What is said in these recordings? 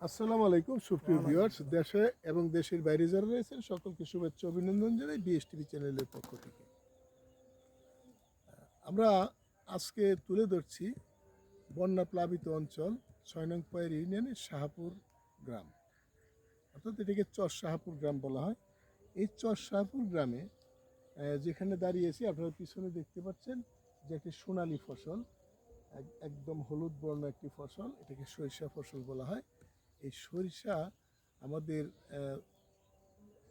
আসসালামু আলাইকুম সুপ্রিয় ভিউয়ার্স দেশে এবং দেশের বাইরে যারা রয়েছেন সকলকে শুভেচ্ছা অভিনন্দন জানাই বিএসটিভি চ্যানেলের পক্ষ থেকে। আমরা আজকে তুলে ধরছি বন্যা প্লাবিত অঞ্চল ছয় নং পায়ের ইউনিয়নের শাহাপুর গ্রাম। অর্থাৎ এটাকে চর শাহাপুর গ্রাম বলা হয়। এই চর শাহাপুর গ্রামে যেখানে দাঁড়িয়েছি আপনারা পিছনে দেখতে পাচ্ছেন যে একটি সোনালী ফসল এক- একদম হলুদ বর্ণ একটি ফসল এটাকে সরিষা ফসল বলা হয়। এই সরিষা আমাদের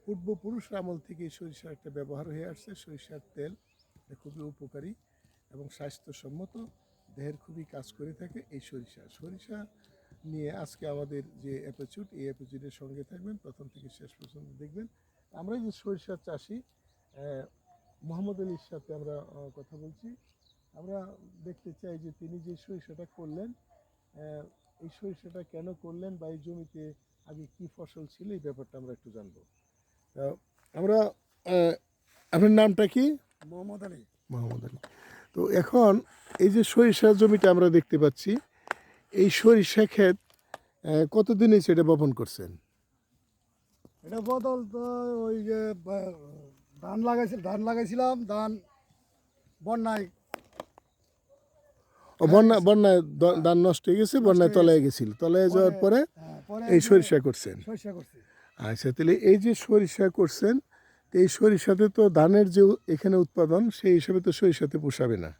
পূর্বপুরুষ আমল থেকে এই সরিষার একটা ব্যবহার হয়ে আসছে। সরিষার তেল এটা খুবই উপকারী এবং স্বাস্থ্যসম্মত, দেহের খুবই কাজ করে থাকে এই সরিষা। সরিষা নিয়ে আজকে আমাদের যে অ্যাপিচুড এই অ্যাপিচুডের সঙ্গে থাকবেন। প্রথম থেকে শেষ পর্যন্ত দেখবেন। আমরা যে সরিষা চাষি মোহাম্মদ আলীর সাথে আমরা কথা বলছি। আমরা দেখতে চাই যে তিনি যে সরিষাটা করলেন এই সরিষাটা কেন করলেন বা এই জমিতে আগে কি ফসল ছিল এই ব্যাপারটা আমরা একটু জানব। আমরা আপনার নামটা কি? মোহাম্মদ আলী। মোহাম্মদ আলী। তো এখন এই যে সরিষা জমিটা আমরা দেখতে পাচ্ছি এই সরিষা ক্ষেত কতদিন হয়েছে এটা বপন করছেন? এটা বদল তো ওই যে ধান লাগাইছিল ধান লাগাইছিলাম ধান বন্যায় ও বন্যা বন্যায় ধান নষ্ট হয়ে গেছে বন্যায় তলায় গেছিল। তলায় যাওয়ার পরে হ্যাঁ, এই সরিষা করছেন। সরিষা আচ্ছা তাহলে এই যে সরিষা করছেন এই সরিষাতে তো ধানের যে এখানে উৎপাদন সেই হিসাবে তো সরিষাতে পোষাবে না।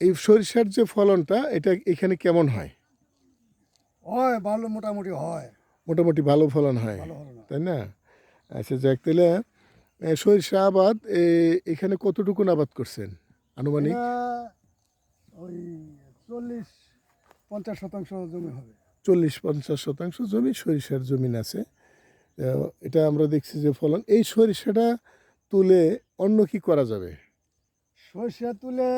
এই সরিষার যে ফলনটা এটা এখানে কেমন হয়? হয় ভালো মোটামুটি হয়। মোটামুটি ভালো ফলন হয়। তাই না? আচ্ছা যাক তাহলে সরিষা আবাদ এখানে কতটুকুন আবাদ করছেন? আনুমানিক? ওই চল্লিশ পঞ্চাশ শতাংশ জমি হবে। চল্লিশ পঞ্চাশ শতাংশ জমি সরিষার জমিন আছে। এটা আমরা দেখছি যে ফলন। এই সরিষাটা তুলে অন্য কি করা যাবে? সরিষা তুলে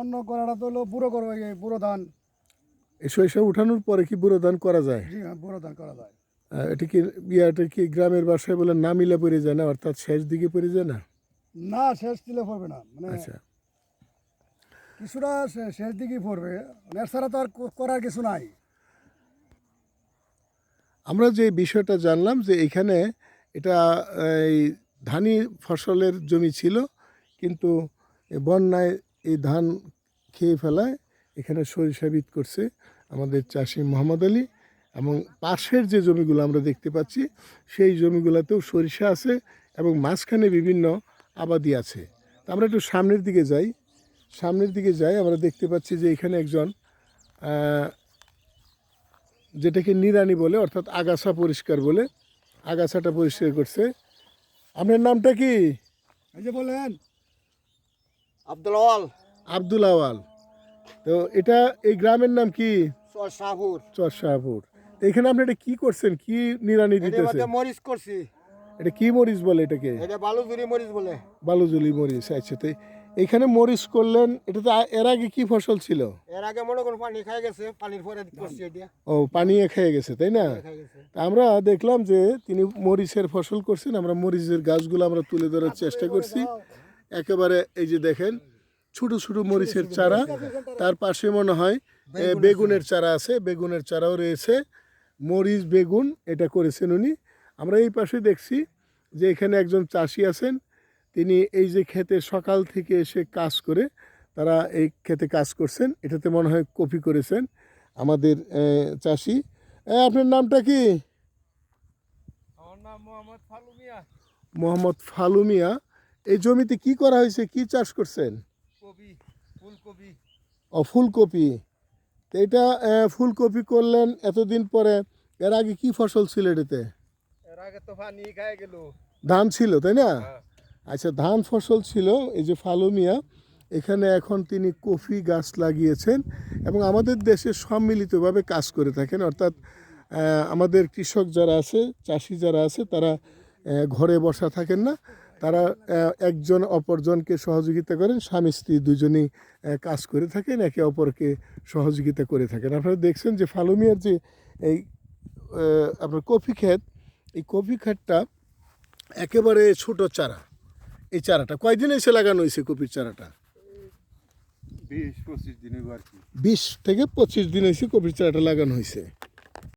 অন্য করাটা তো হলো বুড়ো করব বুড়ো ধান। এই সরিষা উঠানোর পরে কি বুড়ো ধান করা যায়? জি হ্যাঁ বুড়ো ধান করা যায়। এটা কি ইয়াটা কি গ্রামের বাসায় বলে না মিলে পড়ে যায় না অর্থাৎ শেষ দিকে পড়ে যায় না? না শেষ দিলে পড়বে না। মানে আচ্ছা। কিছুটা শেষ দিকেই পড়বে। মানে এছাড়া তো আর করার কিছু নাই। আমরা যে বিষয়টা জানলাম যে এখানে এটা, এই ধানি ফসলের জমি ছিল, কিন্তু বন্যায় এই ধান খেয়ে ফেলায় এখানে সরিষা বীজ করছে আমাদের চাষি মোহাম্মদ আলী এবং পাশের যে জমিগুলো আমরা দেখতে পাচ্ছি, সেই জমিগুলোতেও সরিষা আছে এবং মাঝখানে বিভিন্ন আবাদি আছে। আমরা একটু সামনের দিকে যাই। সামনের দিকে যাই আমরা দেখতে পাচ্ছি যে এখানে একজন যেটাকে নিরানি বলে অর্থাৎ আগাছা পরিষ্কার বলে আগাছাটা পরিষ্কার করছে। আপনার নামটা কি? এই যে বলেন। আব্দুল আওয়াল। আব্দুল আওয়াল। তো এটা এই গ্রামের নাম কি? চর শাহপুর। চর শাহপুর। এখানে আপনি এটা কি করছেন? কি নিরানি দিতেছেন? মরিচ করছি। এটা কি মরিচ বলে এটাকে? এটা বালুজুরি মরিচ বলে। বালুজুলি মরিচ আচ্ছা। তো এখানে মরিচ করলেন এটা তো এর আগে কি ফসল ছিল? এর আগে মনে করুন পানি খাই গেছে পানির পরে ও পানিয়ে খেয়ে গেছে তাই না? আমরা দেখলাম যে তিনি মরিচের ফসল করছেন আমরা মরিচের গাছগুলো আমরা তুলে ধরার চেষ্টা করছি। একেবারে এই যে দেখেন ছোট ছোট মরিচের চারা তার পাশে মনে হয় বেগুনের চারা আছে বেগুনের চারাও রয়েছে। মরিচ বেগুন এটা করেছেন উনি। আমরা এই পাশে দেখছি যে এখানে একজন চাষি আছেন তিনি এই যে ক্ষেতে সকাল থেকে এসে কাজ করে তারা এই ক্ষেতে কাজ করছেন। এটাতে মনে হয় কপি করেছেন আমাদের চাষি। আপনার নামটা কি? মোহাম্মদ ফালু মিয়া। ফালুমিয়া এই জমিতে কি করা হয়েছে? কি চাষ করছেন? ফুলকপি। ও ফুলকপি। তো এটা ফুলকপি করলেন এতদিন পরে। এর আগে কি ফসল ছিল এটাতে? এর আগে তো পানি খাই গেল। ধান ছিল তাই না? হ্যাঁ। আচ্ছা ধান ফসল ছিল এই যে ফালুমিয়া, এখানে এখন তিনি কফি গাছ লাগিয়েছেন এবং আমাদের দেশে সম্মিলিতভাবে কাজ করে থাকেন। অর্থাৎ আমাদের কৃষক যারা আছে, চাষি যারা আছে, তারা ঘরে বসা থাকেন না। তারা একজন অপরজনকে সহযোগিতা করেন, স্বামী, স্ত্রী দুজনেই কাজ করে থাকেন, একে অপরকে সহযোগিতা করে থাকেন। আপনারা দেখছেন যে ফালুমিয়ার যে এই আপনার কফি ক্ষেত, এই কফি ক্ষেতটা একেবারে ছোট চারা। এই চারাটা? কয়দিন এসে লাগানো হয়েছে কপির চারাটা? বিশ পঁচিশ দিন বিশ থেকে পঁচিশ দিন হয়েছে কপির চারাটা লাগানো হয়েছে।